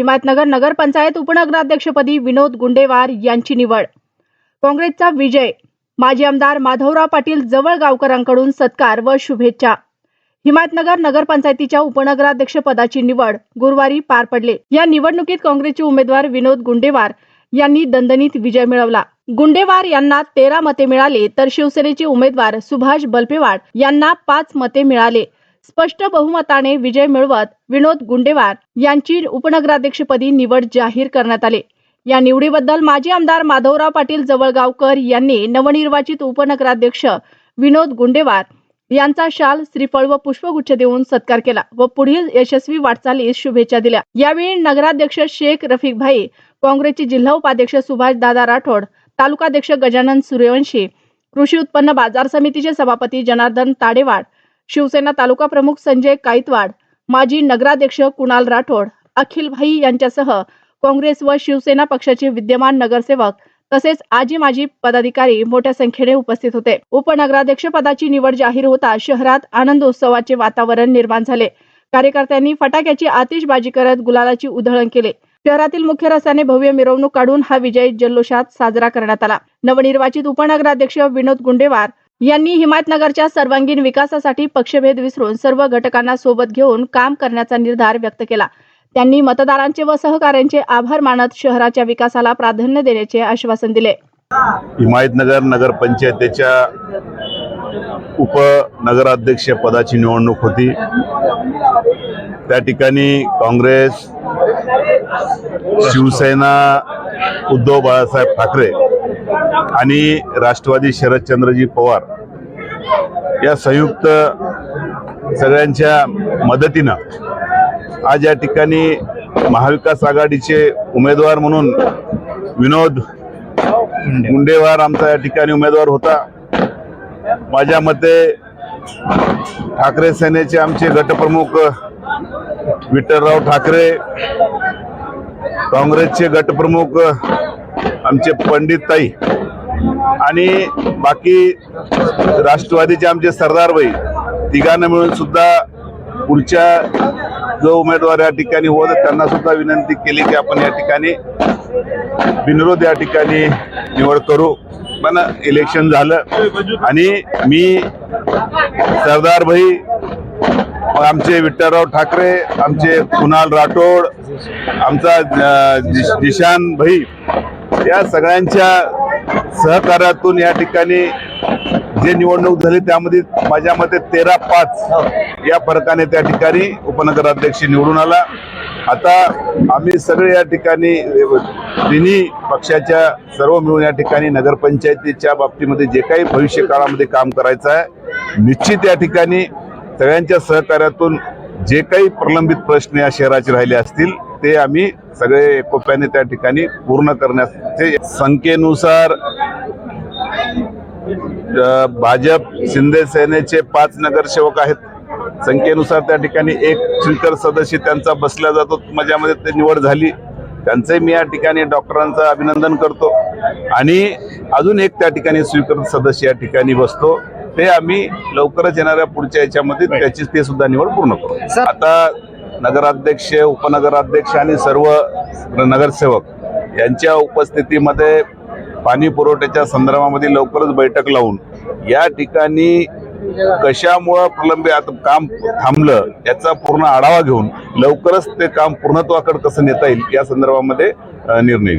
हिमायतनगर नगरपंचायत उपनगराध्यक्षपदी विनोद गुंडेवार यांची निवड. काँग्रेसचा विजय. माजी आमदार माधवराव पाटील जवळगावकरांकडून सत्कार व शुभेच्छा. हिमायतनगर नगरपंचायतीच्या उपनगराध्यक्षपदाची निवड गुरुवारी पार पडले. या निवडणुकीत काँग्रेसचे उमेदवार विनोद गुंडेवार यांनी दणदणीत विजय मिळवला. गुंडेवार यांना तेरा मते मिळाले तर शिवसेनेचे उमेदवार सुभाष बल्पेवाड यांना पाच मते मिळाले. स्पष्ट बहुमताने विजय मिळवत विनोद गुंडेवार यांची उपनगराध्यक्षपदी निवड जाहीर करण्यात आली. या निवडीबद्दल माजी आमदार माधवराव पाटील जवळगावकर यांनी नवनिर्वाचित उपनगराध्यक्ष विनोद गुंडेवार यांचा शाल श्रीफळ व पुष्पगुच्छ देऊन सत्कार केला व पुढील यशस्वी वाटचालीस शुभेच्छा दिल्या. यावेळी नगराध्यक्ष शेख रफिक भाई काँग्रेसचे जिल्हा उपाध्यक्ष सुभाष दादा राठोड तालुकाध्यक्ष गजानन सूर्यवंशी कृषी उत्पन्न बाजार समितीचे सभापती जनार्दन ताडेवाड शिवसेना तालुका प्रमुख संजय काईतवाड माजी नगराध्यक्ष कुणाल राठोड अखिल भाई यांच्यासह काँग्रेस व शिवसेना पक्षाचे विद्यमान नगरसेवक तसेच आजी माजी पदाधिकारी मोठ्या संख्येने उपस्थित होते. उपनगराध्यक्ष पदाची निवड जाहीर होता शहरात आनंद उत्सवाचे वातावरण निर्माण झाले. कार्यकर्त्यांनी फटाक्याची आतिषबाजी करत गुलालाची उधळण केले. शहरातील मुख्य रस्त्याने भव्य मिरवणूक काढून हा विजय जल्लोषात साजरा करण्यात आला. नवनिर्वाचित उपनगराध्यक्ष विनोद गुंडेवार यांनी हिमायतनगरच्या सर्वांगीण विकासासाठी पक्षभेद विसरून सर्व घटकांना सोबत घेऊन काम करण्याचा निर्धार व्यक्त केला. त्यांनी मतदारांचे व सहकाऱ्यांचे आभार मानत शहराच्या विकासाला प्राधान्य देण्याचे आश्वासन दिले. हिमायतनगर नगरपंचायतीच्या उपनगराध्यक्ष पदाची निवडणूक होती. त्या ठिकाणी काँग्रेस शिवसेना उद्धव बाळासाहेब ठाकरे आणि राष्ट्रवादी शरदचंद्रजी पवार या संयुक्त सगळ्यांच्या मदतीनं आज या ठिकाणी महाविकास आघाडीचे उमेदवार म्हणून विनोद मुंडेवार आमचा या ठिकाणी उमेदवार होता. माझ्या मते ठाकरे सेनेचे आमचे गटप्रमुख विठ्ठलराव ठाकरे काँग्रेसचे गटप्रमुख आमचे पंडित ताई आणि बाकी राष्ट्रवादीचे आमचे सरदारबाई तिघांना मिळून सुद्धा पुढच्या जो उमेदवार या ठिकाणी होत त्यांना सुद्धा विनंती केली की आपण या ठिकाणी बिनविरोध या ठिकाणी निवड करू. पण इलेक्शन झालं आणि मी सरदार भाई आमचे विठ्ठलराव ठाकरे आमचे कुणाल राठोड आमचा दिशान भाई या सगळ्यांच्या सहकार्यातून या ठिकाणी जे निवडणूक झाली त्यामध्ये माझ्या मते तेरा पाच या फरकाने त्या ठिकाणी उपनगराध्यक्ष निवडून आला. आता आम्ही सगळे या ठिकाणी तिन्ही पक्षाच्या सर्व मिळून या ठिकाणी नगरपंचायतीच्या बाबतीमध्ये जे काही भविष्य काळामध्ये काम करायचं आहे निश्चित या ठिकाणी सगळ्यांच्या सहकार्यातून जे काही प्रलंबित प्रश्न या शहराचे राहिले असतील ते आम्ही सगळे एकोप्याने त्या ठिकाणी पूर्ण करण्याचे संख्येनुसार भाजप शिंदे सेनेचे पाच नगरसेवक आहेत. संख्येनुसार त्या ठिकाणी एक स्वीकर सदस्य त्यांचा बसला जातो. माझ्यामध्ये ते निवड झाली. त्यांचे मी या ठिकाणी डॉक्टरांचं अभिनंदन करतो. आणि अजून एक त्या ठिकाणी स्वीकृत सदस्य या ठिकाणी बसतो. ते आम्ही लवकरच येणाऱ्या पुढच्या याच्यामध्ये त्याची ते सुद्धा निवड पूर्ण करू. आता नगराध्यक्ष उपनगराध्यक्ष आणि सर्व नगरसेवक यांच्या उपस्थितीमध्ये पाणी पुरवठ्याच्या संदर्भामध्ये लवकरच बैठक लावून या ठिकाणी कशामुळं प्रलंबित आता काम थांबलं याचा पूर्ण आढावा घेऊन लवकरच ते काम पूर्णत्वाकडे कसं नेता येईल या संदर्भामध्ये निर्णय